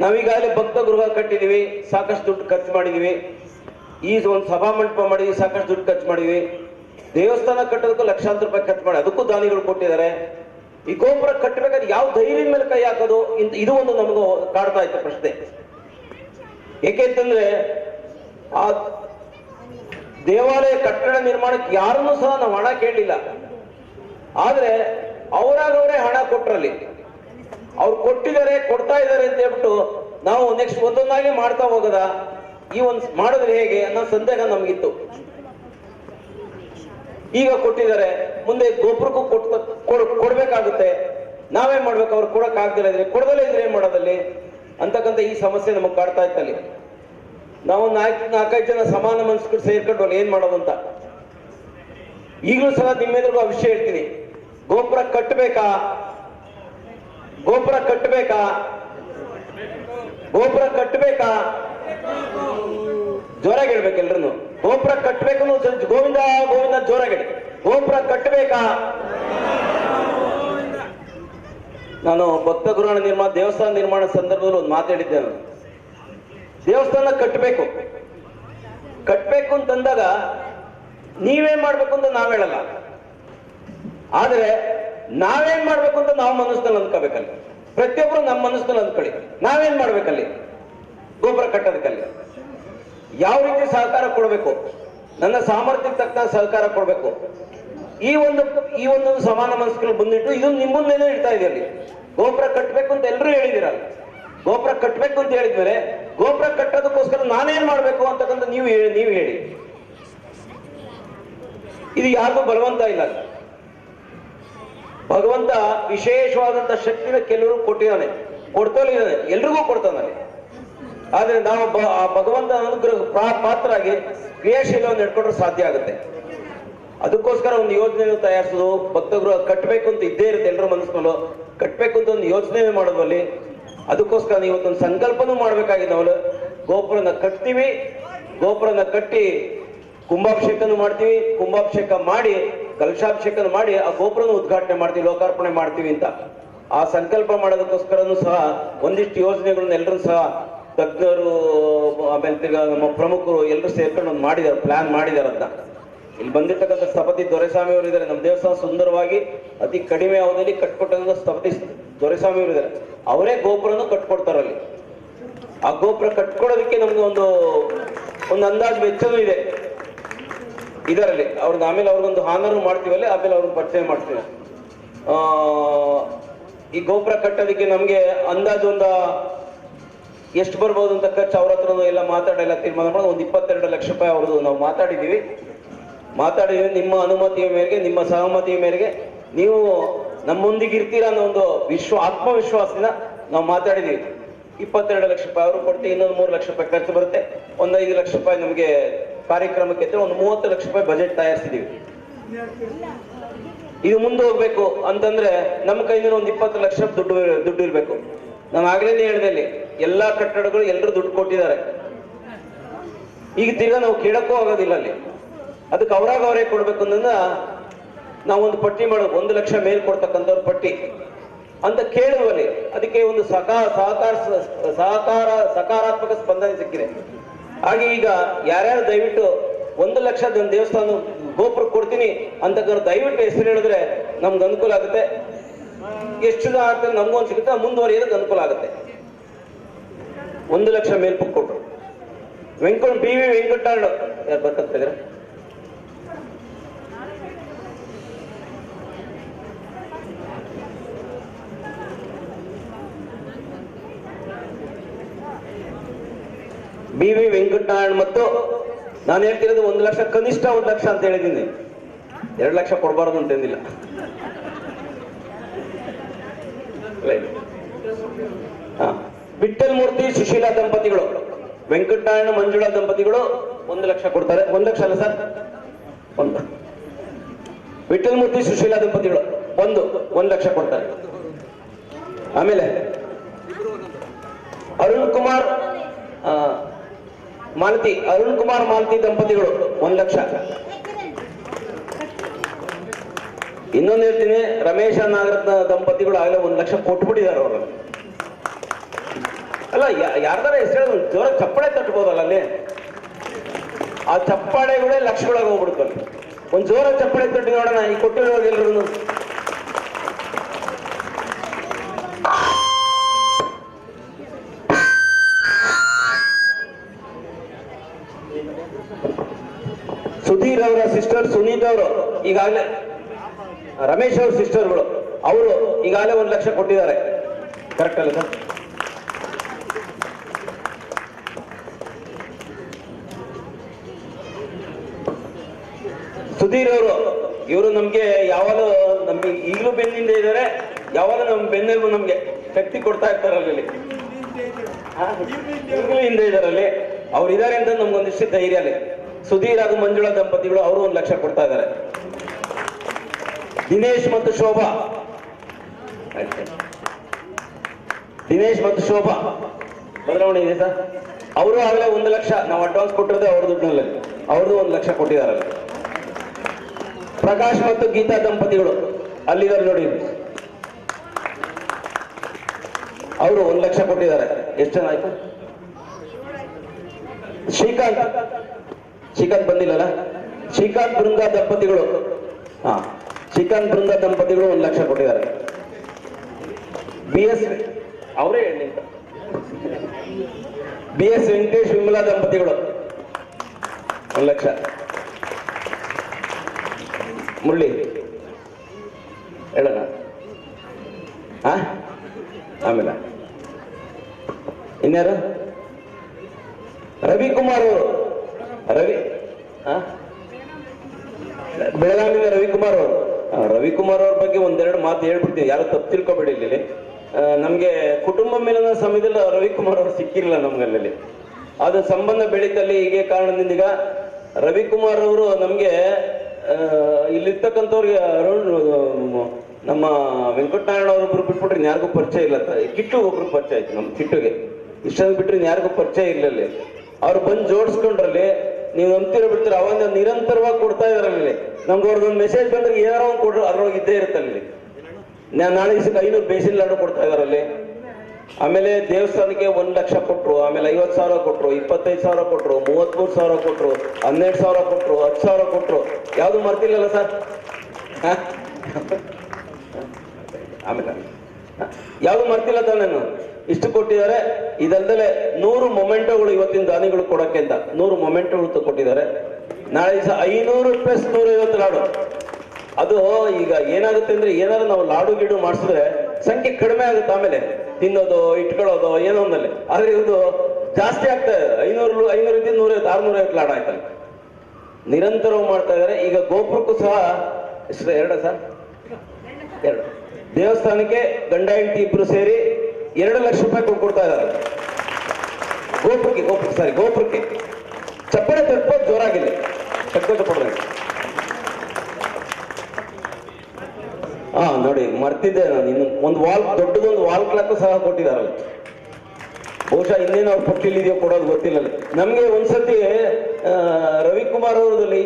ನಾವೀಗಾಗಲೇ ಭಕ್ತ ಗೃಹ ಕಟ್ಟಿದೀವಿ ಸಾಕಷ್ಟು ದುಡ್ಡು ಖರ್ಚು ಮಾಡಿದೀವಿ ಈ ಒಂದು ಸಭಾ ಮಂಟಪ ಮಾಡಿ ಸಾಕಷ್ಟು ದುಡ್ಡು ಖರ್ಚು ಮಾಡಿದ್ವಿ ದೇವಸ್ಥಾನ ಕಟ್ಟೋದಕ್ಕೂ ಲಕ್ಷಾಂತರ ರೂಪಾಯಿ ಖರ್ಚು ಮಾಡಿ, ಅದಕ್ಕೂ ದಾನಿಗಳು ಕೊಟ್ಟಿದ್ದಾರೆ. ಈ ಗೋಪುರ ಕಟ್ಟಬೇಕಾದ್ರೆ ಯಾವ ಧೈರ್ಯದ ಮೇಲೆ ಕೈ ಹಾಕೋದು ಇದು ಒಂದು ನಮಗೂ ಕಾಡ್ತಾ ಇತ್ತು ಪ್ರಶ್ನೆ. ಏಕೆಂತಂದ್ರೆ ಆ ದೇವಾಲಯ ಕಟ್ಟಡ ನಿರ್ಮಾಣಕ್ಕೆ ಯಾರನ್ನೂ ಸಹ ನಾವು ಹಣ ಕೇಳಲಿಲ್ಲ. ಆದ್ರೆ, ಅವರಾಗವರೇ ಹಣ ಕೊಟ್ರಲ್ಲಿ. ಅವ್ರು ಕೊಟ್ಟಿದ್ದಾರೆ, ಕೊಡ್ತಾ ಇದ್ದಾರೆ ಅಂತ ಹೇಳ್ಬಿಟ್ಟು ನಾವು ನೆಕ್ಸ್ಟ್ ಒಂದೊಂದಾಗಿ ಮಾಡ್ತಾ ಹೋಗದ. ಈ ಒಂದು ಮಾಡಿದ್ರೆ ಹೇಗೆ ಅನ್ನೋ ಸಂದೇಹ ನಮಗಿತ್ತು. ಈಗ ಕೊಟ್ಟಿದ್ದಾರೆ, ಮುಂದೆ ಗೊಬ್ಬರಕ್ಕೂ ಕೊಡ್ಬೇಕಾಗುತ್ತೆ. ನಾವೇನ್ ಮಾಡ್ಬೇಕು, ಅವ್ರು ಕೊಡಕ್ ಆಗ್ದಿಲ್ಲ ಇದ್ರೆ, ಕೊಡದಲ್ಲೇ ಇದ್ರೆ ಏನ್ ಮಾಡೋದಲ್ಲಿ? ಅಂತಕ್ಕಂಥ ಈ ಸಮಸ್ಯೆ ನಮಗ್ ಕಾಡ್ತಾ ಇತ್ತಲ್ಲಿ. ನಾವು ನಾಲ್ಕು ನಾಲ್ಕೈದು ಜನ ಸಮಾನ ಮನಸ್ಕರು ಸೇರ್ಕೊಂಡು ಏನ್ ಮಾಡೋದು ಅಂತ? ಈಗಲೂ ಸಹ ನಿಮ್ಮೆದ್ರಿಗೂ ಆ ವಿಷಯ ಹೇಳ್ತೀನಿ. ಗೋಪುರ ಕಟ್ಟಬೇಕಾ ಗೋಪುರ ಕಟ್ಟಬೇಕಾ? ಗೋಪುರ ಕಟ್ಟಬೇಕಾ? ಜೋರಾಗಿ ಹೇಳ್ಬೇಕು ಎಲ್ರು ಗೋಪುರ ಕಟ್ಟಬೇಕು ಗೋವಿಂದ ಗೋವಿಂದ ಹೇಳಿ. ಗೋಪುರ ಕಟ್ಟಬೇಕಾ? ನಾನು ಭಕ್ತ ಗೃಹ ನಿರ್ಮಾಣ, ದೇವಸ್ಥಾನ ನಿರ್ಮಾಣ ಸಂದರ್ಭದಲ್ಲಿ ಒಂದು ಮಾತಾಡಿದ್ದೆ ನಾನು. ದೇವಸ್ಥಾನ ಕಟ್ಟಬೇಕು. ಕಟ್ಟಬೇಕು ಅಂತಂದಾಗ ನೀವೇ ಮಾಡ್ಬೇಕು ಅಂತ ನಾವ್ ಹೇಳಲ್ಲ. ಆದ್ರೆ ನಾವೇನ್ ಮಾಡ್ಬೇಕು ಅಂತ ನಾವು ಮನಸ್ಸಿನಲ್ಲಿ ಅಂದ್ಕೋಬೇಕಲ್ಲಿ. ಪ್ರತಿಯೊಬ್ರು ನಮ್ಮ ಮನಸ್ಸಿನಲ್ಲಿ ಅಂದ್ಕೊಳ್ಳಿ. ನಾವೇನ್ ಮಾಡ್ಬೇಕಲ್ಲಿ? ಗೊಬ್ಬರ ಕಟ್ಟೋದಕ್ಕಲ್ಲಿ. ಯಾವ ರೀತಿ ಸಹಕಾರ ಕೊಡಬೇಕು? ನನ್ನ ಸಾಮರ್ಥ್ಯಕ್ಕೆ ತಕ್ಕ ಸಹಕಾರ ಕೊಡಬೇಕು. ಈ ಒಂದು ಈ ಒಂದು ಸಮಾನ ಮನಸ್ಸುಗಳು ಬಂದಿಟ್ಟು ಇದು ನಿಮ್ಮ ಮುಂದೆನೇ ಇಡ್ತಾ ಇದೆ ಅಲ್ಲಿ ಗೋಪುರ ಕಟ್ಟಬೇಕು ಅಂತ ಎಲ್ಲರೂ ಹೇಳಿದಿರ ಗೋಪುರ ಕಟ್ಟಬೇಕು ಅಂತ ಹೇಳಿದ್ಮೇಲೆ ಗೋಪುರ ಕಟ್ಟೋದಕ್ಕೋಸ್ಕರ ನಾನೇನ್ ಮಾಡ್ಬೇಕು ಅಂತಕ್ಕಂಥ ನೀವು ನೀವು ಹೇಳಿ. ಇದು ಯಾರಿಗೂ ಬಲವಂತ ಇಲ್ಲ. ಭಗವಂತ ವಿಶೇಷವಾದಂತ ಶಕ್ತಿನ ಕೆಲವರು ಕೊಟ್ಟಿದ್ದಾನೆ. ಕೊಡ್ತಾನೆ ಎಲ್ರಿಗೂ ಕೊಡ್ತಾನೆ ಆದ್ರೆ ನಾವು ಭಗವಂತ ಅನುಗ್ರಹ ಪಾತ್ರ ಆಗಿ ಕ್ರಿಯಾಶೀಲವನ್ನು ನಡ್ಕೊಂಡ್ರೆ ಸಾಧ್ಯ ಆಗುತ್ತೆ. ಅದಕ್ಕೋಸ್ಕರ ಒಂದು ಯೋಜನೆಯನ್ನು ತಯಾರಿಸೋದು, ಭಕ್ತಗೃಹ ಕಟ್ಟಬೇಕು ಅಂತ ಇದ್ದೇ ಇರುತ್ತೆ ಎಲ್ಲರ ಮನಸ್ಸಿನಲ್ಲೂ. ಕಟ್ಟಬೇಕು ಅಂತ ಒಂದು ಯೋಚನೆ ಮಾಡೋದ್ರಲ್ಲಿ. ಅದಕ್ಕೋಸ್ಕರ ಇವತ್ತೊಂದು ಸಂಕಲ್ಪನೂ ಮಾಡ್ಬೇಕಾಗಿದೆ ನಾವು ಗೋಪುರನ ಕಟ್ತೀವಿ. ಗೋಪುರನ ಕಟ್ಟಿ ಕುಂಭಾಭಿಷೇಕನು ಮಾಡ್ತೀವಿ. ಕುಂಭಾಭಿಷೇಕ ಮಾಡಿ ಕಲಶಾಭಿಷೇಕನ ಮಾಡಿ ಆ ಗೋಪುರನ ಉದ್ಘಾಟನೆ ಮಾಡ್ತೀವಿ, ಲೋಕಾರ್ಪಣೆ ಮಾಡ್ತೀವಿ ಅಂತ. ಆ ಸಂಕಲ್ಪ ಮಾಡೋದಕ್ಕೋಸ್ಕರನು ಸಹ ಒಂದಿಷ್ಟು ಯೋಜನೆಗಳನ್ನ ಎಲ್ಲರೂ ಸಹ ತಜ್ಞರು, ಆಮೇಲೆ ನಮ್ಮ ಪ್ರಮುಖರು ಎಲ್ಲರೂ ಸೇರ್ಕೊಂಡು ಒಂದು ಮಾಡಿದ್ದಾರೆ ಪ್ಲಾನ್ ಮಾಡಿದ್ದಾರೆ ಅಂತ. ಇಲ್ಲಿ ಬಂದಿರ್ತಕ್ಕಂಥ ಸ್ಥಪತಿ ದೊರೆಸ್ವಾಮಿ ಅವರು ಇದ್ದಾರೆ. ನಮ್ಮ ದೇವಸ್ಥಾನ ಸುಂದರವಾಗಿ ಅತಿ ಕಡಿಮೆ ಅವಧಿಯಲ್ಲಿ ಕಟ್ಕೊಟ್ಟಂತ ಸ್ಥಪತಿ ದೊರೆಸ್ವಾಮಿ ಅವರು ಇದ್ದಾರೆ. ಅವರೇ ಗೋಪುರನು ಕಟ್ಕೊಡ್ತಾರಲ್ಲಿ ಆ ಗೋಪುರ ಕಟ್ಕೊಡೋದಕ್ಕೆ ನಮ್ಗೆ ಒಂದು ಒಂದು ಅಂದಾಜು ವೆಚ್ಚನೂ ಇದೆ. ಇದರಲ್ಲಿ ಅವ್ರಿಗೆ ಆಮೇಲೆ ಅವ್ರಿಗೊಂದು ಹಾನರು ಮಾಡ್ತೀವಲ್ಲ, ಆಮೇಲೆ ಅವ್ರನ್ನ ಪರಿಚಯ ಮಾಡ್ತೀವಿ. ಈ ಗೋಪುರ ಕಟ್ಟೋದಕ್ಕೆ ನಮಗೆ ಅಂದಾಜು ಒಂದು ಎಷ್ಟು ಬರ್ಬೋದು ಅಂತ ಖರ್ಚು ಅವ್ರ ಹತ್ರ ಎಲ್ಲ ಮಾತಾಡೆಲ್ಲ ತೀರ್ಮಾನ ಮಾಡಿ ಒಂದು ಇಪ್ಪತ್ತೆರಡು ಲಕ್ಷ ರೂಪಾಯಿ ಅವ್ರದ್ದು ನಾವು ಮಾತಾಡಿದ್ದೀವಿ. ಮಾತಾಡಿದ್ದೀವಿ ನಿಮ್ಮ ಅನುಮತಿಯ ಮೇರೆಗೆ, ನಿಮ್ಮ ಸಹಮತಿಯ ಮೇರೆಗೆ ನೀವು ನಮ್ಮೊಂದಿಗೆ ಇರ್ತೀರಾ ಅನ್ನೋ ಒಂದು ವಿಶ್ವ, ಆತ್ಮವಿಶ್ವಾಸದಿಂದ ನಾವು ಮಾತಾಡಿದ್ದೀವಿ. ಇಪ್ಪತ್ತೆರಡು ಲಕ್ಷ ರೂಪಾಯಿ ಅವರು ಕೊಟ್ಟು ಇನ್ನೊಂದು ಮೂರು ಲಕ್ಷ ರೂಪಾಯಿ ಖರ್ಚು ಬರುತ್ತೆ. ಒಂದು ಐದು ಲಕ್ಷ ರೂಪಾಯಿ ನಮಗೆ ಕಾರ್ಯಕ್ರಮಕ್ಕೆ ಒಂದು ಮೂವತ್ತು ಲಕ್ಷ ರೂಪಾಯಿ ಬಜೆಟ್ ತಯಾರಿಸಿದೀವಿ. ಇದು ಮುಂದೆ ಹೋಗ್ಬೇಕು ಅಂತಂದ್ರೆ ನಮ್ಮ ಕೈಯಿಂದ ಒಂದು ಇಪ್ಪತ್ತು ಲಕ್ಷ ದುಡ್ಡು ದುಡ್ಡು ಇರಬೇಕು. ನಾನು ಆಗ್ಲೇ ಹೇಳಿದೆ ಅಲ್ಲಿ ಎಲ್ಲಾ ಕಟ್ಟಡಗಳು ಎಲ್ಲರೂ ದುಡ್ಡು ಕೊಟ್ಟಿದ್ದಾರೆ. ಈಗ ತಿರ್ಗಾ ನಾವು ಕೇಳಕ್ಕೂ ಆಗೋದಿಲ್ಲ ಅಲ್ಲಿ. ಅದಕ್ಕೆ ಅವರಾಗ ಅವರೇ ಕೊಡ್ಬೇಕು ನಾವು ಒಂದು ಪಟ್ಟಿ ಮಾಡೋದು, ಒಂದು ಲಕ್ಷ ಮೇಲ್ ಕೊಡ್ತಕ್ಕಂಥವ್ರ ಪಟ್ಟಿ ಅಂತ ಕೇಳುವಲ್ಲಿ ಅದಕ್ಕೆ ಒಂದು ಸಕಾ ಸಹಕಾರ ಸಹಕಾರ ಸಕಾರಾತ್ಮಕ ಸ್ಪಂದನೆ ಸಿಕ್ಕಿದೆ. ಹಾಗೆ ಈಗ ಯಾರ್ಯಾರು ದಯವಿಟ್ಟು ಒಂದು ಲಕ್ಷ ಒಂದು ದೇವಸ್ಥಾನ ಗೋಪುರ ಕೊಡ್ತೀನಿ ಅಂತಕ್ಕಂಥ ದಯವಿಟ್ಟು ಹೆಸರು ಹೇಳಿದ್ರೆ ನಮ್ಗೆ ಅನುಕೂಲ ಆಗುತ್ತೆ. ಎಷ್ಟು ಜನ ಆಗ್ತದೆ ನಮ್ಗೊಂದು ಸಿಗುತ್ತೆ, ಮುಂದುವರಿಯೋದಕ್ಕೆ ಅನುಕೂಲ ಆಗುತ್ತೆ. ಒಂದು ಲಕ್ಷ ಮೇಲ್ಪಟ್ಟು ಕೊಟ್ರು ವೆಂಕಟ ಬಿ ವಿ ವೆಂಕಟರಮಣ ಯಾರು ಬರ್ತಾ ಇದ್ರೆ ಬಿ ವಿ ವೆಂಕಟನಾರಾಯಣ ಮತ್ತು ನಾನು ಹೇಳ್ತಿರೋದು ಒಂದು ಲಕ್ಷ, ಕನಿಷ್ಠ ಒಂದು ಲಕ್ಷ ಅಂತ ಹೇಳಿದ್ದೀನಿ. ಎರಡು ಲಕ್ಷ ಕೊಡಬಾರ್ದು ಅಂತಂದಿಲ್ಲ ಬಿಟ್ಟಲ್ ಮೂರ್ತಿ, ಸುಶೀಲಾ ದಂಪತಿಗಳು. ವೆಂಕಟನಾರಾಯಣ, ಮಂಜುಳಾ ದಂಪತಿಗಳು ಒಂದು ಲಕ್ಷ ಕೊಡ್ತಾರೆ. ಒಂದು ಲಕ್ಷ ಅಲ್ಲ ಸರ್? ಒಂದು. ವಿಠಲ್ ಮೂರ್ತಿ, ಸುಶೀಲಾ ದಂಪತಿಗಳು ಒಂದು ಒಂದು ಲಕ್ಷ ಕೊಡ್ತಾರೆ. ಆಮೇಲೆ ಅರುಣ್ ಕುಮಾರ್ ಮಾಲತಿ, ಅರುಣ್ ಕುಮಾರ್ ಮಾಲತಿ ದಂಪತಿಗಳು, ಒಂದ್ ಲಕ್ಷ. ಇನ್ನೊಂದು ಹೇಳ್ತೀನಿ, ರಮೇಶ ನಾಗರತ್ನ ದಂಪತಿಗಳು ಆಗಲೇ ಒಂದ್ ಲಕ್ಷ ಕೊಟ್ಬಿಟ್ಟಿದ್ದಾರೆ ಅವರು. ಅಲ್ಲ ಯಾರ್ದಾರ ಹೆಸರು ಜೋರ ಚಪ್ಪಾಳೆ ತಟ್ಬೋದಲ್ಲ ಅಲ್ಲಿ? ಆ ಚಪ್ಪಾಳೆಗಳೇ ಲಕ್ಷಗಳಾಗಿ ಹೋಗ್ಬಿಡ್ತಾರೆ. ಒಂದ್ ಜೋರ ಚಪ್ಪಾಳೆ ತಟ್ಟಿ ನೋಡೋಣ, ಈ ಕೊಟ್ಟಿರೋ ಎಲ್ರು ಈಗಾಗಲೇ ರಮೇಶ್ ಅವ್ರ ಸಿಸ್ಟರ್ಗಳು, ಅವರು ಈಗಾಗಲೇ ಒಂದು ಲಕ್ಷ ಕೊಟ್ಟಿದ್ದಾರೆ. ಕರೆಕ್ಟ್ ಅಲ್ಲ ಸರ್? ಸುಧೀರ್ ಅವರು, ಇವರು ನಮ್ಗೆ ಯಾವಾಗಲೂ ನಮ್ಗೆ ಈಗಲೂ ಬೆನ್ನಿಂದ ಇದ್ದಾರೆ, ಯಾವಾಗಲೂ ನಮ್ ಬೆನ್ನೆಲುಬು ನಮ್ಗೆ ಶಕ್ತಿ ಕೊಡ್ತಾ ಇರ್ತಾರೆ? ಈಗಲೂ ಹಿಂದೆ ಇದಾರಲ್ಲಿ ಅವ್ರು ಇದಾರೆ ಅಂತ ನಮ್ಗೊಂದಿಷ್ಟು ಧೈರ್ಯ ಅಲ್ಲಿ. ಸುಧೀರ್ ಹಾಗೂ ಮಂಜುಳಾ ದಂಪತಿಗಳು, ಅವರು ಒಂದು ಲಕ್ಷ ಕೊಡ್ತಾ ಇದ್ದಾರೆ. ದಿನೇಶ್ ಮತ್ತು ಶೋಭಾ. ದಿನೇಶ್ ಮತ್ತು ಶೋಭಾ. ಬದಲಾವಣೆ ಇದೆ ಸರ್. ಅವರು ಆಗಲೇ ಒಂದು ಲಕ್ಷ ನಾವು ಅಡ್ವಾನ್ಸ್ ಕೊಟ್ಟಿರೋದೇ ಅವ್ರ ದುಡ್ಡಿನಲ್ಲಿ. ಅವ್ರದ್ದು ಒಂದು ಲಕ್ಷ ಕೊಟ್ಟಿದ್ದಾರೆ ಪ್ರಕಾಶ್ ಮತ್ತು ಗೀತಾ ದಂಪತಿಗಳು ಅಲ್ಲಿದ್ದಾರೆ ನೋಡಿ. ಅವರು ಒಂದು ಲಕ್ಷ ಕೊಟ್ಟಿದ್ದಾರೆ. ಎಷ್ಟು ಜನ ಆಯ್ತು? ಶ್ರೀಕಾಂತ್. ಶ್ರೀಕಾಂತ್ ಬಂದಿಲ್ಲಲ್ಲ? ಶ್ರೀಕಾಂತ್ ಬೃಂದ ದಂಪತಿಗಳು. ಹಾ. ಶ್ರೀಕಾಂತ್ ಬೃಂದ ದಂಪತಿಗಳು ಒಂದು ಲಕ್ಷ ಕೊಟ್ಟಿದ್ದಾರೆ. ಬಿ ಎಸ್ ಅವರೇ ಬಿ ಎಸ್ ವೆಂಕಟೇಶ್ ವಿಮಲಾ ದಂಪತಿಗಳು. ಒಂದು ಲಕ್ಷ. ಮುರಳಿ ಹೇಳೋಣ ಹಾ ಆಮೇಲೆ. ಇನ್ಯಾರು? ರವಿಕುಮಾರ್ ಅವರು. ರವಿ ಬೆಳಗಾವಿನ ರವಿಕುಮಾರ್ ಅವರು. ರವಿಕುಮಾರ್ ಅವ್ರ ಬಗ್ಗೆ ಒಂದೆರಡು ಮಾತು ಹೇಳ್ಬಿಡ್ತೀನಿ ಯಾರು ತಪ್ಪು ತಿಳ್ಕೊಬೇಡಿ ಇಲ್ಲಿ. ನಮ್ಗೆ ಕುಟುಂಬ ಮೇಲಿನ ಸಮಯದಲ್ಲಿ ರವಿಕುಮಾರ್ ಅವರು ಸಿಕ್ಕಿರಲಿಲ್ಲ ನಮ್ಗಲ್ಲಿ ಅದು ಸಂಬಂಧ ಬೆಳೀತಲ್ಲಿ ಹೀಗೆ ಕಾರಣದಿಂದ ಈಗ ರವಿಕುಮಾರ್ ಅವರು ನಮ್ಗೆ ಇಲ್ಲಿರ್ತಕ್ಕಂಥವ್ರಿಗೆ ನಮ್ಮ ವೆಂಕಟನಾರಾಯಣ ಅವ್ರೊಬ್ರು ಬಿಟ್ಬಿಟ್ರೆ ಯಾರಿಗೂ ಪರಿಚಯ ಇಲ್ಲ. ಕಿಟ್ಟು ಒಬ್ರು ಪರಿಚಯ ಆಯ್ತು ನಮ್ಮ ಕಿಟ್ಟುಗೆ. ಇಷ್ಟೊಂದು ಬಿಟ್ರೆ ಯಾರಿಗೂ ಪರಿಚಯ ಇಲ್ಲಲ್ಲಿ. ಅವ್ರು ಬಂದು ಜೋಡಿಸ್ಕೊಂಡ್ರಲ್ಲಿ ನೀವು ನಂಬ್ತಿರೋ ಬಿಡ್ತೀರ ಅವಾಗ ನಿರಂತರವಾಗಿ ಕೊಡ್ತಾ ಇದಾರಲ್ಲಿ ನಮ್ಗೆ ಅವ್ರದ್ದೊಂದು ಮೆಸೇಜ್ ಬಂದ್ರೆ ಏನಾರೋ ಒಂದು ಕೊಡ್ರು, ಅದ್ರೊಳಗೆ ಇದ್ದೇ ಇರುತ್ತಲ್ಲಿ ನಾನು ನಾಳೆ ದಿವಸಕ್ಕೆ ಐನೂರು ಬೇಸಿನ್ ಲಾಡು ಕೊಡ್ತಾ ಇದಾರಲ್ಲಿ ಆಮೇಲೆ ದೇವಸ್ಥಾನಕ್ಕೆ ಒಂದು ಲಕ್ಷ ಕೊಟ್ರು, ಆಮೇಲೆ ಐವತ್ತು ಸಾವಿರ ಕೊಟ್ರು, ಇಪ್ಪತ್ತೈದು ಸಾವಿರ ಕೊಟ್ರು, ಮೂವತ್ಮೂರು ಸಾವಿರ ಕೊಟ್ರು, ಹನ್ನೆರಡು ಸಾವಿರ ಕೊಟ್ರು, ಹತ್ತು ಸಾವಿರ ಕೊಟ್ರು. ಯಾವ್ದು ಮರ್ತಿಲ್ಲಲ್ಲ ಸರ್? ಆಮೇಲೆ, ಯಾವುದು ಮರ್ತಿಲ್ಲ ತಾನೇನು ನಾನು? ಇಷ್ಟು ಕೊಟ್ಟಿದ್ದಾರೆ. ಇದಲ್ದಲೆ ನೂರು ಮೊಮೆಂಟೋಗಳು ಇವತ್ತಿನ ದಾನಿಗಳು ಕೊಡಕ್ಕೆ ಅಂತ. ನೂರು ಮೊಮೆಂಟೋಗಳು ಕೊಟ್ಟಿದ್ದಾರೆ. ನಾಳೆ ದಿವಸ ಐನೂರು ಪ್ಲಸ್ ನೂರೈವತ್ತು ಲಾಡು ಅದು ಈಗ ಏನಾಗುತ್ತೆ ಅಂದ್ರೆ ಏನಾದ್ರು ನಾವು ಲಾಡು ಗಿಡು ಮಾಡಿಸಿದ್ರೆ ಸಂಖ್ಯೆ ಕಡಿಮೆ ಆಗುತ್ತೆ ಆಮೇಲೆ. ತಿನ್ನೋದು, ಇಟ್ಕೊಳ್ಳೋದು, ಏನೋ ಒಂದಲ್ಲಿ ಆದ್ರೆ ಇದು ಜಾಸ್ತಿ ಆಗ್ತಾ ಇದೆ. ಐನೂರು ಐನೂರ ಇದ್ದು ನೂರೈವತ್ತು ಆರ್ನೂರ ಐವತ್ತು ಲಾಡು ಆಯ್ತಲ್ಲ. ನಿರಂತರವಾಗಿ ಮಾಡ್ತಾ ಇದ್ದಾರೆ. ಈಗ ಗೋಪುರಕ್ಕೂ ಸಹ ಎರಡ ಸರ್ ಎರಡು. ದೇವಸ್ಥಾನಕ್ಕೆ ಗಂಡ ಹೆಂಡತಿ ಇಬ್ರು ಸೇರಿ ಎರಡು ಲಕ್ಷ ರೂಪಾಯಿ ಕೊಟ್ಟು ಕೊಡ್ತಾ ಇದ್ದಾರೆ ಗೋಪುರಕ್ಕೆ ಗೋಪುರ ಸಾರಿ ಗೋಪುರಕ್ಕೆ. ಚಪ್ಪಡೆ ತಟ್ಬೋದು ಜೋರಾಗಿಲ್ಲ ಕೊಡ್ಬೇಕು ಹಾ ನೋಡಿ, ಮರ್ತಿದ್ದೆ ನಾನು. ಇನ್ನು ಒಂದು ವಾಲ್, ದೊಡ್ಡದೊಂದು ವಾಲ್ ಕ್ಲಾಕ್ ಸಹ ಕೊಟ್ಟಿದಾರಲ್ಲ ಬಹುಶಃ ಇನ್ನೇನು ಅವ್ರು ಪಟ್ಟಿಲಿದೆಯೋ ಕೊಡೋದು ಗೊತ್ತಿಲ್ಲ. ನಮಗೆ ಒಂದ್ಸತಿ ರವಿಕುಮಾರ್ ಅವರಲ್ಲಿ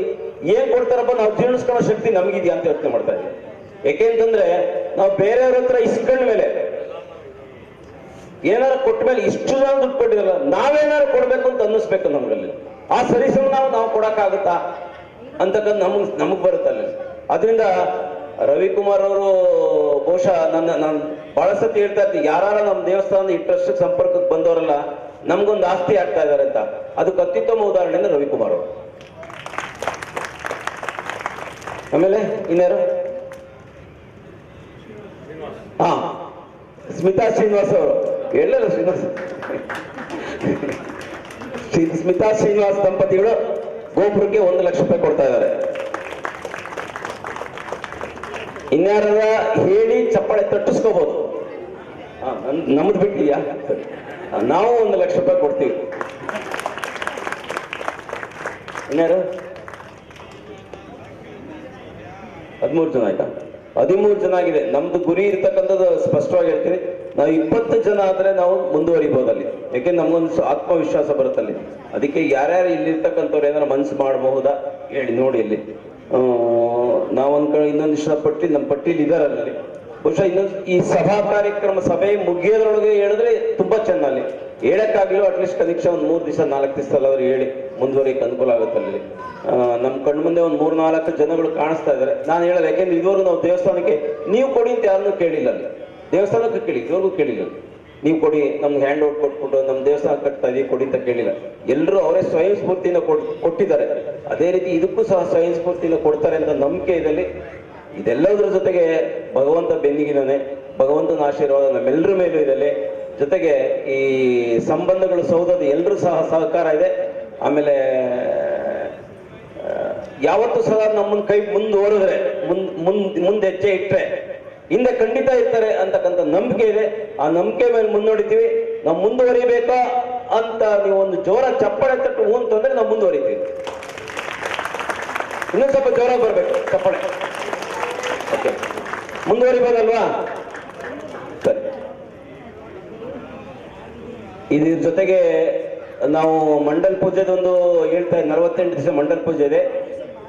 ಏನ್ ಕೊಡ್ತಾರಪ್ಪ ನಾವು ಜೀರ್ಣಿಸ್ಕೊಳ್ಳೋ ಶಕ್ತಿ ನಮ್ಗಿದ್ಯಾ ಅಂತ ಯೋಚನೆ ಮಾಡ್ತಾ ಇದ್ದೀವಿ ಯಾಕೆಂತಂದ್ರೆ ನಾವು ಬೇರೆಯವ್ರ ಹತ್ರ ಇಸ್ಕೊಂಡ ಮೇಲೆ ಏನಾರ ಕೊಟ್ಟ ಮೇಲೆ ಇಷ್ಟು ಜನ ದುಡ್ಡು ಕೊಟ್ಟಿರಲ್ಲ ನಾವೇನಾರು ಕೊಡ್ಬೇಕು ಅಂತ ಅನ್ನಿಸ್ಬೇಕು ನಮ್ಗಲ್ಲಿ. ಆ ಸರಿಸಮ ನಾವು ನಾವು ಕೊಡಕ್ಕಾಗುತ್ತಾ ಅಂತಕ್ಕಂಥ ನಮಗ್ ನಮಗ್ ಬರುತ್ತಲ್ಲ ಅದರಿಂದ ರವಿಕುಮಾರ್ ಅವರು ಬಹುಶಃ ನನ್ನ ನಾನು ಬಹಳ ಸತಿ ಹೇಳ್ತಾ ಇರ್ತೀನಿ ಯಾರು ನಮ್ಮ ದೇವಸ್ಥಾನದ ಈ ಟ್ರಸ್ಟ್ ಸಂಪರ್ಕಕ್ಕೆ ಬಂದವರಲ್ಲ ನಮ್ಗೊಂದು ಆಸ್ತಿ ಆಗ್ತಾ ಇದ್ದಾರೆ ಅಂತ. ಅದಕ್ಕೆ ಅತ್ಯುತ್ತಮ ಉದಾಹರಣೆ ಅಂದ್ರೆ ರವಿಕುಮಾರ್ ಅವರು. ಆಮೇಲೆ ಇನ್ಯಾರು? ಹಾ ಸ್ಮಿತಾ ಶ್ರೀನಿವಾಸ್ ಅವರು. ಹೇಳಲ್ಲ ಶ್ರೀನಿವಾಸ ಶ್ರೀ- ಸ್ಮಿತಾ ಶ್ರೀನಿವಾಸ್ ದಂಪತಿಗಳು ಗೋಪುರಕ್ಕೆ ಒಂದು ಲಕ್ಷ ರೂಪಾಯಿ ಕೊಡ್ತಾ ಇದ್ದಾರೆ. ಇನ್ಯಾರ ಹೇಳಿ ಚಪ್ಪಾಳೆ ತಟ್ಟಿಸ್ಕೋಬಹುದು ನಮ್ದು ಬಿಟ್ಟಿದ್ಯಾ? ನಾವು ಒಂದು ಲಕ್ಷ ರೂಪಾಯಿ ಕೊಡ್ತೀವಿ. ಇನ್ಯಾರು? ಹದಿಮೂರು ಜನ ಆಯ್ತಾ? ಹದಿಮೂರು ಜನ ಆಗಿದೆ. ನಮ್ದು ಗುರಿ ಇರ್ತಕ್ಕಂಥದ್ದು ಸ್ಪಷ್ಟವಾಗಿ ಹೇಳ್ತೀನಿ. ನಾವು ಇಪ್ಪತ್ತು ಜನ ಆದ್ರೆ ನಾವು ಮುಂದುವರಿಬೋದು ಅಲ್ಲಿ ಯಾಕೆಂದ್ರೆ ನಮ್ಗೊಂದು ಆತ್ಮವಿಶ್ವಾಸ ಬರುತ್ತಲ್ಲಿ ಅದಕ್ಕೆ ಯಾರ್ಯಾರು ಇಲ್ಲಿರ್ತಕ್ಕಂಥವ್ರು ಏನಾರು ಮನ್ಸು ಮಾಡಬಹುದಾ? ಹೇಳಿ, ನೋಡಿ ಇಲ್ಲಿ ನಾವೊಂದು ಕಡೆ ಇಷ್ಟ ಪಟ್ಟಿ ನಮ್ಮ ಪಟ್ಟಿಲಿ ಇದಾರಲ್ಲಿ ಬಹುಶಃ ಇನ್ನೊಂದು ಈ ಸಭಾ ಕಾರ್ಯಕ್ರಮ ಸಭೆ ಮುಗಿಯೋದ್ರೊಳಗೆ ಹೇಳಿದ್ರೆ ತುಂಬಾ ಚೆನ್ನ ಅಲ್ಲಿ. ಹೇಳಕ್ಕಾಗ್ಲಿಲ್ಲ ಅಟ್ಲೀಸ್ಟ್ ಕನಿಷ್ಠ ಒಂದು ಮೂರು ದಿವಸ, ನಾಲ್ಕು ದಿವಸದಲ್ಲಾದ್ರೂ ಹೇಳಿ ಮುಂದುವರಿಯಕ್ಕೆ ಅನುಕೂಲ ಆಗುತ್ತೆ ಅಲ್ಲಿ. ನಮ್ಮ ಕಣ್ಣು ಮುಂದೆ ಒಂದು ಮೂರು ನಾಲ್ಕು ಜನಗಳು ಕಾಣಿಸ್ತಾ ಇದ್ದಾರೆ ನಾನು ಹೇಳಲ್ಲ, ಯಾಕೆಂದ್ರೆ ಇದುವರೆಗೂ ನಾವು ದೇವಸ್ಥಾನಕ್ಕೆ, ನೀವು ಕೊಡಿ ಅಂತ ಯಾರನ್ನೂ ಕೇಳಿಲ್ಲ ಅಲ್ಲಿ. ದೇವಸ್ಥಾನಕ್ಕೆ ಕೇಳಿ ಇದುವರೆಗೂ ಕೇಳಿಲ್ಲ. ನೀವು ಕೊಡಿ ನಮ್ಗೆ ಹ್ಯಾಂಡ್ ಔಟ್ ಕೊಟ್ಬಿಟ್ಟು ನಮ್ಮ ದೇವಸ್ಥಾನ ಕಟ್ತಾ ಇದೀವಿ ಕೊಡಿ ಅಂತ ಕೇಳಿಲ್ಲ. ಎಲ್ಲರೂ ಅವರೇ ಸ್ವಯಂ ಸ್ಫೂರ್ತಿಯಿಂದ ಕೊಟ್ಟಿದ್ದಾರೆ. ಅದೇ ರೀತಿ ಇದಕ್ಕೂ ಸಹ ಸ್ವಯಂ ಸ್ಫೂರ್ತಿಯಿಂದ ಕೊಡ್ತಾರೆ ಅಂತ ನಂಬಿಕೆ ಇದರಲ್ಲಿ ಇದೆಲ್ಲದರ ಜೊತೆಗೆ ಭಗವಂತ ಬೆನ್ನಿಗಿನೇ ಭಗವಂತನ ಆಶೀರ್ವಾದ ನಮ್ಮೆಲ್ಲರ ಮೇಲೂ ಇದರಲ್ಲಿ ಜೊತೆಗೆ ಈ ಸಂಬಂಧಗಳು ಸೌಧದ ಎಲ್ಲರೂ ಸಹ ಸಹಕಾರ ಇದೆ. ಆಮೇಲೆ ಯಾವತ್ತೂ ಸಹ ನಮ್ಮನ್ನು ಕೈ ಮುಂದುವರೆದ್ರೆ ಮುಂದ್ ಮುಂದ್, ಮುಂದೆ ಹೆಜ್ಜೆ ಇಟ್ರೆ ಹಿಂದೆ ಖಂಡಿತ ಇರ್ತಾರೆ ಅಂತಕ್ಕಂಥ ನಂಬಿಕೆ ಇದೆ. ಆ ನಂಬಿಕೆ ಮೇಲೆ ಮುನ್ನೋಡಿತೀವಿ ನಾವು ಮುಂದುವರಿಬೇಕಾ ಅಂತ ನೀವು ಒಂದು ಜೋರ ಚಪ್ಪಳೆ ತಟ್ಟು ಹೂ ಅಂತಂದ್ರೆ ನಾವು ಮುಂದುವರಿತೀವಿ. ಇನ್ನೊಂದು ಸ್ವಲ್ಪ ಜೋರ ಬರಬೇಕು ಚಪ್ಪಳೆ ಓಕೆ ಮುಂದುವರಿಬೋದಲ್ವಾ? ಸರಿ. ಇದ್ರ ಜೊತೆಗೆ ನಾವು ಮಂಡಲ್ ಪೂಜೆದೊಂದು ಹೇಳ್ತಾ, ನಲವತ್ತೆಂಟು ದಿವಸ ಮಂಡಲ್ ಪೂಜೆ ಇದೆ.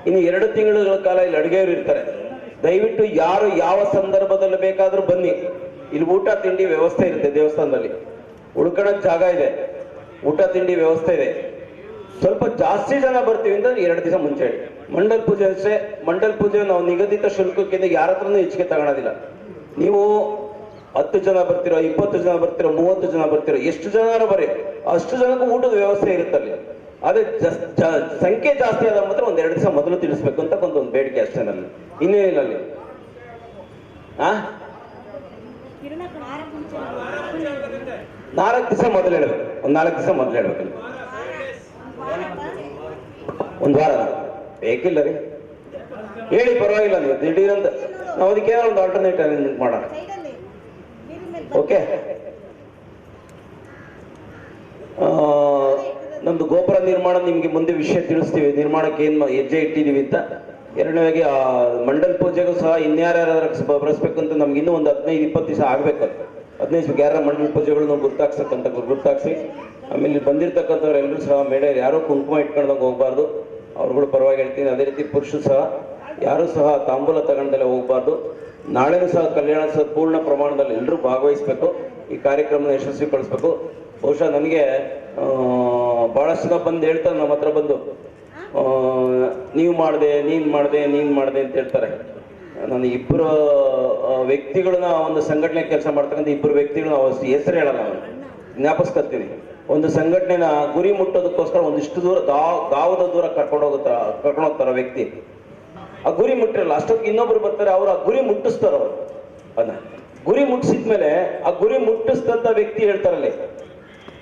ಇನ್ನು ಎರಡು ತಿಂಗಳ ಕಾಲ ಇಲ್ಲಿ ಅಡುಗೆಯವರು ಇರ್ತಾರೆ. ದಯವಿಟ್ಟು ಯಾರು ಯಾವ ಸಂದರ್ಭದಲ್ಲಿ ಬೇಕಾದ್ರೂ ಬನ್ನಿ. ಇಲ್ಲಿ ಊಟ ತಿಂಡಿ ವ್ಯವಸ್ಥೆ ಇರುತ್ತೆ ದೇವಸ್ಥಾನದಲ್ಲಿ. ಉಳ್ಕೊಳಕ್ ಜಾಗ ಇದೆ. ಊಟ ತಿಂಡಿ ವ್ಯವಸ್ಥೆ ಇದೆ. ಸ್ವಲ್ಪ ಜಾಸ್ತಿ ಜನ ಬರ್ತೀವಿ ಅಂತ ಎರಡು ದಿವಸ ಮುಂಚೆ ಹೇಳಿ. ಮಂಡಲ್ ಪೂಜೆ ಅಷ್ಟೇ. ಮಂಡಲ್ ಪೂಜೆ ನಾವು ನಿಗದಿತ ಶುಲ್ಕಕ್ಕಿಂತ ಯಾರ ಹತ್ರನೂ ಹೆಚ್ಚಿಗೆ ತಗೊಳೋದಿಲ್ಲ. ನೀವು ಹತ್ತು ಜನ ಬರ್ತಿರೋ, ಇಪ್ಪತ್ತು ಜನ ಬರ್ತಿರೋ, ಮೂವತ್ತು ಜನ ಬರ್ತಿರೋ, ಎಷ್ಟು ಜನ ಬರ್ರಿ ಅಷ್ಟು ಜನಕ್ಕೂ ಊಟದ ವ್ಯವಸ್ಥೆ ಇರುತ್ತಲ್ಲಿ. ಅದೇ ಸಂಖ್ಯೆ ಜಾಸ್ತಿ ಆದ ಮಾತ್ರ ಒಂದ್ ಎರಡು ದಿವಸ ಮೊದಲು ತಿಳಿಸ್ಬೇಕು ಅಂತ ಒಂದು ಬೇಡಿಕೆ ಅಷ್ಟೇ ನಲ್ಲಿ ಇನ್ನೇನಿಲ್ಲ ಅಲ್ಲಿ ಆ? ನಾಲ್ಕು ದಿವಸ ಮೊದಲು ಹೇಳ್ಬೇಕು. ಒಂದ್ ನಾಲ್ಕು ದಿವಸ ಮೊದಲು ಹೇಳ್ಬೇಕು. ಒಂದ್ ವಾರ. ಬೇಕಿಲ್ಲ ರೀ. ಹೇಳಿ ಪರವಾಗಿಲ್ಲ ನೀವು. ದಿಢೀರ್ ಅಂತ ನಾವು ಅದಕ್ಕೆ ಏನೋ ಒಂದು ಆಲ್ಟರ್ನೇಟ್ ಅರೇಂಜ್ಮೆಂಟ್ ಮಾಡೋಣ. ಓಕೆ ಆ, ನಮ್ದು ಗೋಪುರ ನಿರ್ಮಾಣ ನಿಮ್ಗೆ ಮುಂದೆ ವಿಷಯ ತಿಳಿಸ್ತೀವಿ. ನಿರ್ಮಾಣಕ್ಕೆ ಏನ್ ಹೆಜ್ಜೆ ಇಟ್ಟಿದೀವಿ ಅಂತ. ಎರಡನೇದಾಗಿ ಆ ಮಂಡಲ್ ಪೂಜೆಗೂ ಸಹ ಇನ್ಯಾರ್ಯಾರು ಬರೆಸ್ಬೇಕು ಅಂತ ನಮ್ಗೆ ಇನ್ನೂ ಒಂದು ಹದಿನೈದು ಇಪ್ಪತ್ತು ದಿವಸ ಆಗ್ಬೇಕು ಹದಿನೈದು ಯಾರ ಮಂಡಲ್ ಪೂಜೆಗಳನ್ನ ಗುರ್ತಾಕ್ಸಕ್ಕಂತ ಗುರ್ತಾಕ್ಸಿ ಆಮೇಲೆ ಇಲ್ಲಿ ಬಂದಿರ್ತಕ್ಕಂಥವ್ರು ಎಲ್ಲರೂ ಸಹ ಮೇಡೆ ಯಾರೋ ಕುಂಕುಮ ಇಟ್ಕೊಂಡಾಗ ಹೋಗ್ಬಾರ್ದು. ಅವ್ರುಗಳು ಪರವಾಗಿ ಹೇಳ್ತೀನಿ. ಅದೇ ರೀತಿ ಪುರುಷರು ಸಹ ಯಾರು ಸಹ ತಾಂಬೂಲ ತಗೊಂಡಲ್ಲೇ ಹೋಗ್ಬಾರ್ದು. ನಾಳೆನೂ ಸಹ ಕಲ್ಯಾಣ ಸಹ ಪೂರ್ಣ ಪ್ರಮಾಣದಲ್ಲಿ ಎಲ್ಲರೂ ಭಾಗವಹಿಸ್ಬೇಕು. ಈ ಕಾರ್ಯಕ್ರಮನ ಯಶಸ್ವಿಗೊಳಿಸ್ಬೇಕು. ಬಹುಶಃ ನನಗೆ ಆ, ಬಹಳಷ್ಟು ಜನ ಬಂದು ಹೇಳ್ತಾರೆ ನಮ್ಮ ಹತ್ರ ಬಂದು ನೀವು ಮಾಡಿದೆ ನೀನು ಮಾಡಿದೆ ನೀನು ಮಾಡಿದೆ ಅಂತ ಹೇಳ್ತಾರೆ. ನಾನು ಇಬ್ಬರು ವ್ಯಕ್ತಿಗಳನ್ನ ಒಂದು ಸಂಘಟನೆ ಕೆಲಸ ಮಾಡ್ತಕ್ಕಂಥ ಇಬ್ಬರು ವ್ಯಕ್ತಿಗಳನ್ನ ಹೆಸರು ಹೇಳಲ್ಲ ನಾನು ಜ್ಞಾಪಿಸ್ಕೊತೀನಿ ಒಂದು ಸಂಘಟನೆನ ಗುರಿ ಮುಟ್ಟೋದಕ್ಕೋಸ್ಕರ ಒಂದಿಷ್ಟು ದೂರ ದಾವ್ ಗಾವದ ದೂರ ಕರ್ಕೊಂಡು ಹೋಗುತ್ತ ಕರ್ಕೊಂಡು ಹೋಗ್ತಾರ ವ್ಯಕ್ತಿ. ಆ ಗುರಿ ಮುಟ್ಟಿರಲ್ಲ ಅಷ್ಟೊತ್ತಿಗೆ ಇನ್ನೊಬ್ರು ಬರ್ತಾರೆ ಅವ್ರು ಆ ಗುರಿ ಮುಟ್ಟಿಸ್ತಾರ ಅವರು. ಅದನ್ನ ಗುರಿ ಮುಟ್ಟಿಸಿದ್ಮೇಲೆ ಆ ಗುರಿ ಮುಟ್ಟಿಸಿದಂತ ವ್ಯಕ್ತಿ ಹೇಳ್ತಾರಲ್ಲಿ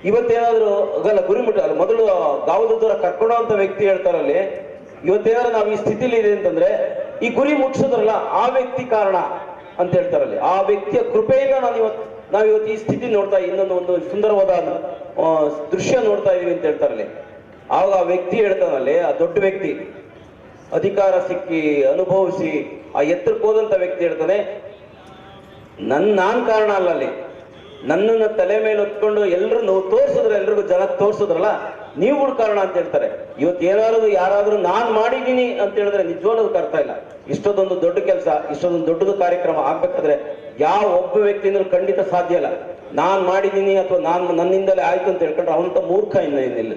ಇವತ್ತೇನಾದ್ರು, ಅದಲ್ಲ ಗುರಿ ಮುಟ್ಟ ಅಲ್ಲಿ ಮೊದಲು ಗಾವದ ದೂರ ಕರ್ಕೊಂಡೋಂತ ವ್ಯಕ್ತಿ ಹೇಳ್ತಾರಲ್ಲಿ, ಇವತ್ತೇನಾದ್ರು ನಾವು ಈ ಸ್ಥಿತಿಲಿ ಇದೆ ಅಂತಂದ್ರೆ, ಈ ಗುರಿ ಮುಟ್ಟಿಸಿದ್ರಲ್ಲ ಆ ವ್ಯಕ್ತಿ ಕಾರಣ ಅಂತ ಹೇಳ್ತಾರಲ್ಲಿ. ಆ ವ್ಯಕ್ತಿಯ ಕೃಪೆಯಿಂದ ನಾನು ಇವತ್ತು ನಾವು ಇವತ್ತು ಈ ಸ್ಥಿತಿ ನೋಡ್ತಾ, ಇನ್ನೊಂದು ಒಂದು ಸುಂದರವಾದ ದೃಶ್ಯ ನೋಡ್ತಾ ಇದೀವಿ ಅಂತ ಹೇಳ್ತಾರಲ್ಲಿ. ಆವಾಗ ಆ ವ್ಯಕ್ತಿ ಹೇಳ್ತಾನಲ್ಲಿ, ಆ ದೊಡ್ಡ ವ್ಯಕ್ತಿ, ಅಧಿಕಾರ ಸಿಕ್ಕಿ, ಅನುಭವಿಸಿ, ಆ ಎತ್ತರಕ್ಕೆ ಹೋದಂತ ವ್ಯಕ್ತಿ ಹೇಳ್ತಾನೆ, ನನ್, ನಾನ್ ಕಾರಣ ಅಲ್ಲ ಅಲ್ಲಿ. ನನ್ನನ್ನ ತಲೆ ಮೇಲೆ ಹೊತ್ಕೊಂಡು ಎಲ್ರು ನೋವು ತೋರ್ಸಿದ್ರೆ ಎಲ್ರಿಗೂ ಜನ ತೋರ್ಸಿದ್ರಲ್ಲ ನೀವುಗಳು ಕಾರಣ ಅಂತ ಹೇಳ್ತಾರೆ. ಇವತ್ತು ಏನಾದ್ರು ಯಾರಾದ್ರೂ ನಾನ್ ಮಾಡಿದ್ದೀನಿ ಅಂತ ಹೇಳಿದ್ರೆ ನಿಜವಾಗ್ಲೂ ಅರ್ಥ ಇಲ್ಲ. ಇಷ್ಟೊಂದೊಂದು ದೊಡ್ಡ ಕೆಲಸ, ಇಷ್ಟೊಂದು ದೊಡ್ಡದು ಕಾರ್ಯಕ್ರಮ ಆಗ್ಬೇಕಾದ್ರೆ ಯಾವ ಒಬ್ಬ ವ್ಯಕ್ತಿಯಿಂದ ಖಂಡಿತ ಸಾಧ್ಯ ಇಲ್ಲ. ನಾನ್ ಮಾಡಿದ್ದೀನಿ ಅಥವಾ ನಾನ್ ನನ್ನಿಂದಲೇ ಆಯ್ತು ಅಂತ ಹೇಳ್ಕೊಂಡ್ರೆ ಅವಂತ ಮೂರ್ಖ ಇನ್ನ ಏನಿಲ್ಲ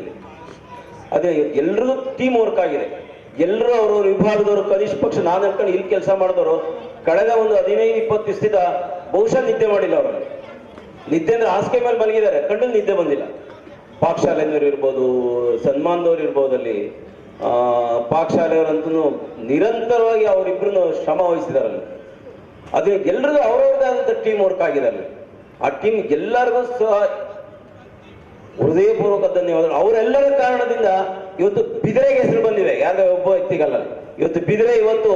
ಅದೇ ಎಲ್ರಿಗೂ ಟೀಮ್ ವರ್ಕ್ ಆಗಿದೆ. ಎಲ್ಲರೂ ಅವ್ರವ್ರ ವಿಭಾಗದವರು, ಕನಿಷ್ಠ ಪಕ್ಷ ನಾನು ಹೇಳ್ಕೊಂಡು ಇಲ್ಲಿ ಕೆಲಸ ಮಾಡಿದವರು, ಕಳೆದ ಒಂದು ಹದಿನೈದು, ಇಪ್ಪತ್ತು ದಿವಸದಿಂದ ಬಹುಶಃ ನಿದ್ದೆ ಮಾಡಿಲ್ಲ ಅವರು. ನಿದ್ದೆ ಅಂದ್ರೆ ಹಾಸಿಗೆ ಮೇಲೆ ಮಲಗಿದ್ದಾರೆ. ಕಣ್ಣಲ್ಲಿ ನಿದ್ದೆ ಬಂದಿಲ್ಲ. ಪಾಕಶಾಲೆಯವರು ಇರ್ಬೋದು, ಸನ್ಮಾನದವ್ರು ಇರ್ಬೋದು ಅಲ್ಲಿ. ಆ, ಪಾಕಶಾಲೆಯವರಂತೂ ನಿರಂತರವಾಗಿ ಅವರಿಬ್ರು ಶ್ರಮ ವಹಿಸಿದಾರಲ್ಲಿ ಅದು ಎಲ್ರಿಗೂ ಅವರವ್ರದೇ ಆದಂತ ಟೀಮ್ ವರ್ಕ್ ಆಗಿದೆ ಅಲ್ಲಿ. ಆ ಟೀಮ್ ಎಲ್ಲರಿಗೂ ಸಹ ಹೃದಯಪೂರ್ವಕ ಧನ್ಯವಾದಗಳು. ಅವರೆಲ್ಲರ ಕಾರಣದಿಂದ ಇವತ್ತು ಬಿದಿರೆಗೆ ಹೆಸರು ಬಂದಿದೆ. ಯಾರ ಒಬ್ಬ ವ್ಯಕ್ತಿಗಲ್ಲ. ಇವತ್ತು ಬಿದಿರೆ ಇವತ್ತು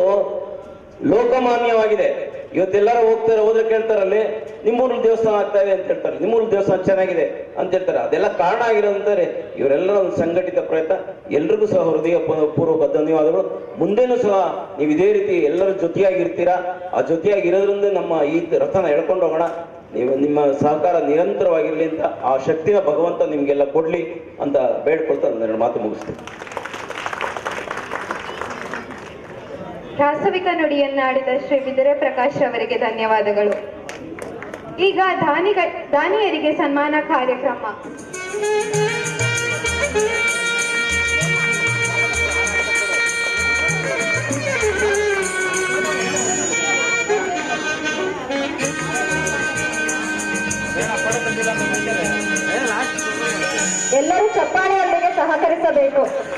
ಲೋಕಮಾನ್ಯವಾಗಿದೆ. ಇವತ್ತೆಲ್ಲರೂ ಹೋಗ್ತಾರೆ, ಹೋದ್ರೆ ಕೇಳ್ತಾರಲ್ಲಿ, ನಿಮ್ಮೂರಲ್ಲಿ ದೇವಸ್ಥಾನ ಆಗ್ತಾ ಇದೆ ಅಂತ ಹೇಳ್ತಾರೆ. ನಿಮ್ಮೂರು ದೇವಸ್ಥಾನ ಚೆನ್ನಾಗಿದೆ ಅಂತ ಹೇಳ್ತಾರೆ. ಅದೆಲ್ಲ ಕಾರಣ ಆಗಿರೋದಂತಾರೆ ಇವರೆಲ್ಲರ ಒಂದು ಸಂಘಟಿತ ಪ್ರಯತ್ನ. ಎಲ್ರಿಗೂ ಸಹ ಹೃದಯ ಪೂರ್ವ ಪೂರ್ವಕ ಧನ್ಯವಾದಗಳು. ಮುಂದೇನು ಸಹ ನೀವು ಇದೇ ರೀತಿ ಎಲ್ಲರ ಜೊತೆಯಾಗಿರ್ತೀರಾ? ಆ ಜೊತೆಯಾಗಿರೋದ್ರಿಂದ ನಮ್ಮ ಈ ರಥನ ಎಳ್ಕೊಂಡು ಹೋಗೋಣ. ನೀವು ನಿಮ್ಮ ಸಹಕಾರ ನಿರಂತರವಾಗಿರಲಿ ಅಂತ ಆ ಶಕ್ತಿನ ಭಗವಂತ ನಿಮಗೆಲ್ಲ ಕೊಡ್ಲಿ ಅಂತ ಬೇಡ್ಕೊಳ್ತಾ ನನ್ನ ಮಾತು ಮುಗಿಸ್ತೀನಿ. ಪ್ರಾಸ್ತಾವಿಕ ನುಡಿಯನ್ನಾಡಿದ ಶ್ರೀ ಬಿದರೆ ಪ್ರಕಾಶ್ ಅವರಿಗೆ ಧನ್ಯವಾದಗಳು. ಈಗ ದಾನಿಗ, ದಾನಿಯರಿಗೆ ಸನ್ಮಾನ ಕಾರ್ಯಕ್ರಮ. ಎಲ್ಲರೂ ಚಪ್ಪಾಳೆಯೊಂದಿಗೆ ಸಹಕರಿಸಬೇಕು.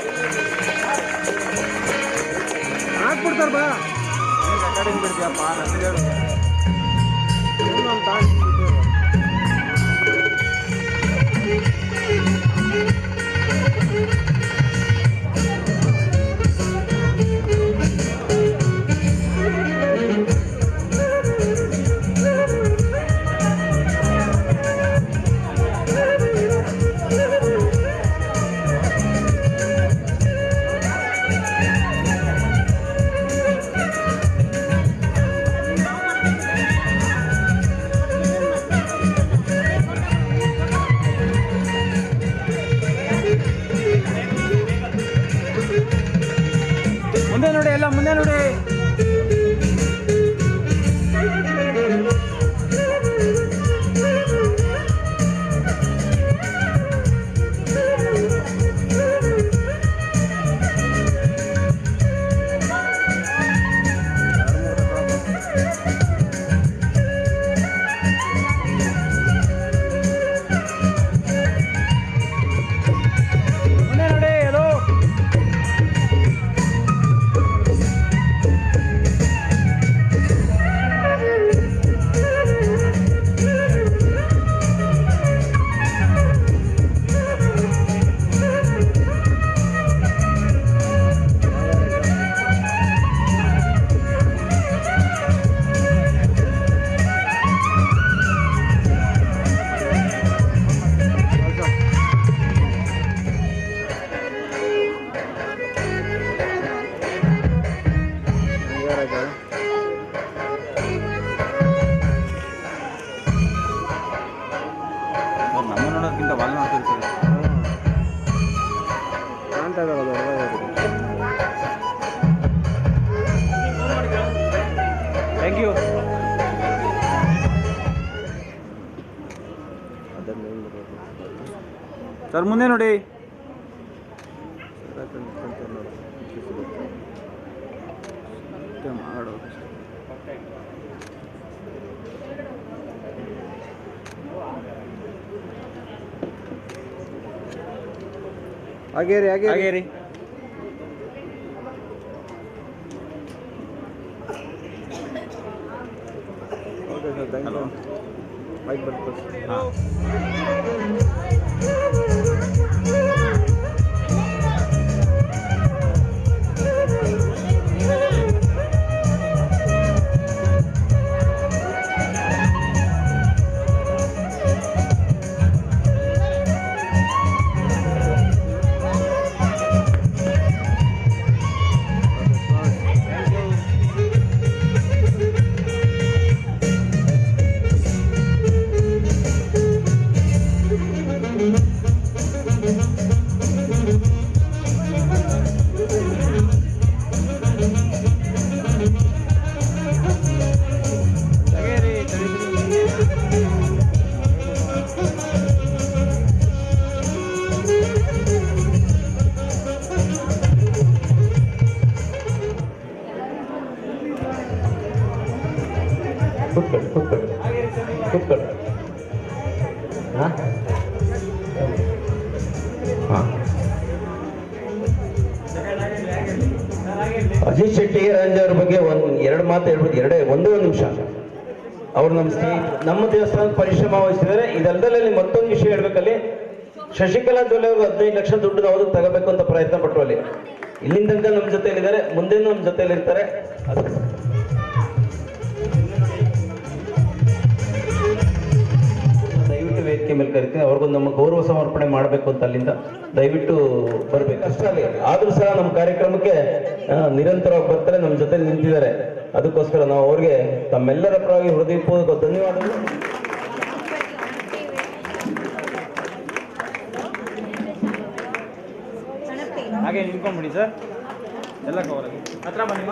Yeah. ಸರ್ ಮುಂದೆ ನೋಡಿ. ಹಾಗೆ ರೀ ಎರಡು ಮಾತು ಹೇಳ್ಬೋದು ಎರಡೇ, ಒಂದೇ ನಿಮಿಷ. ಅವ್ರು ನಮ್ಮ ಸ್ನೇಹಿತ ನಮ್ಮ ದೇವಸ್ಥಾನ ಪರಿಶ್ರಮ ವಹಿಸಿದ್ದಾರೆ. ಇದಲ್ಲದಲ್ಲಿ ಮತ್ತೊಂದು ವಿಷಯ ಹೇಳ್ಬೇಕಲ್ಲಿ. ಶಶಿಕಲಾ ಜೊಲೆ ಅವರು ಹದಿನೈದು ಲಕ್ಷ ದುಡ್ಡು ನಾವು ತಗೋಬೇಕು ಅಂತ ಪ್ರಯತ್ನ ಪಟ್ಟರು ಅಲ್ಲಿ. ಇಲ್ಲಿಂದ ನಮ್ಮ ಜೊತೆಲಿದ್ದಾರೆ ಮುಂದೆ ನಮ್ಮ ಜೊತೆಲಿ ಇರ್ತಾರೆ ದಯವಿಟ್ಟು ವೇದಿಕೆ ಮೇಲೆ ಕರಿತೀನಿ. ಅವ್ರಿಗೊಂದು ನಮ್ಮ ಗೌರವ ಸಮರ್ಪಣೆ ಮಾಡಬೇಕು ಅಂತ ಅಲ್ಲಿಂದ. ದಯವಿಟ್ಟು ಬರ್ಬೇಕು. ಅಷ್ಟೇ ಆದ್ರೂ ಸಹ ನಮ್ಮ ಕಾರ್ಯಕ್ರಮಕ್ಕೆ ನಿರಂತರವಾಗಿ ಬರ್ತಾರೆ, ನಮ್ಮ ಜೊತೆ ನಿಂತಿದ್ದಾರೆ. ಅದಕ್ಕೋಸ್ಕರ ನಾವು ಅವ್ರಿಗೆ ತಮ್ಮೆಲ್ಲರ ಪರವಾಗಿ ಹೃದಯಪೂರ್ವಕ ಧನ್ಯವಾದಗಳು. ಹಾಗೆ ನಿಂತ್ಕೊಂಡ್ಬಿಡಿ ಸರ್. ಎಲ್ಲ ಕವರ್ ಆಗಿ. ಹತ್ರ ಬನ್ನಿ